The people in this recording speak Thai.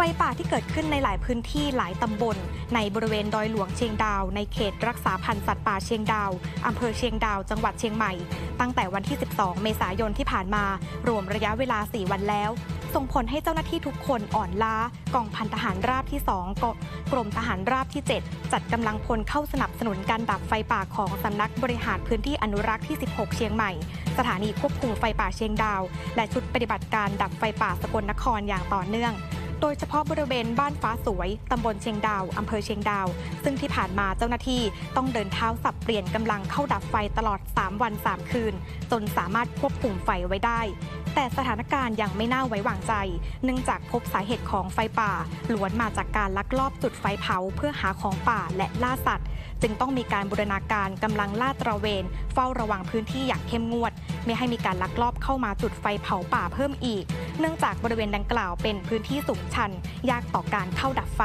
ฟป่าที่เกิดขึ้นในหลายพื้นที่หลายตำบล ในบริเวณดอยหลวงเชียงดาว ในเขตรักษาพันธุ์สัตว์ป่าเชียงดาวอำเภอเชียงดาว จังหวัดเชียงใหม่ ตั้งแต่วันที่ 12 เมษายนที่ผ่านมา รวมระยะเวลา 4 วันแล้ว ส่งผลให้เจ้าหน้าที่ทุกคนอ่อนล้ากองพันทหารราบที่ 2กกรมทหารราบที่ 7 จัดกำลังพลเข้าสนับสนุนการดับไฟป่าของสำนักบริหารพื้นที่อนุรักษ์ที่ 16 เชียงใหม่ สถานีควบคุมไฟป่าเชียงดาว และชุดปฏิบัติการดับไฟป่าสกลนครอย่างต่อเนื่อง โดยเฉพาะบริเวณบ้านฟ้าสวย ตำบลเชียงดาว อำเภอเชียงดาว ซึ่งที่ผ่านมาเจ้าหน้าที่ต้องเดินเท้าสับเปลี่ยนกำลังเข้าดับไฟตลอด 3 วัน 3 คืน จนสามารถควบคุมไฟไว้ได้ แต่สถานการณ์ยังไม่น่าไว้วางใจ เนื่องจากพบสาเหตุของไฟป่าล้วนมาจากการลักลอบจุดไฟเผาเพื่อหาของป่าและล่าสัตว์ จึงต้องมีการบูรณาการกำลังลาดตระเวนเฝ้าระวังพื้นที่อย่างเข้มงวด ไม่ให้มีการลักลอบเข้ามาจุดไฟเผาป่าเพิ่มอีก เนื่องจากบริเวณดังกล่าวเป็นพื้นที่สูงชัน ยากต่อการเข้าดับไฟ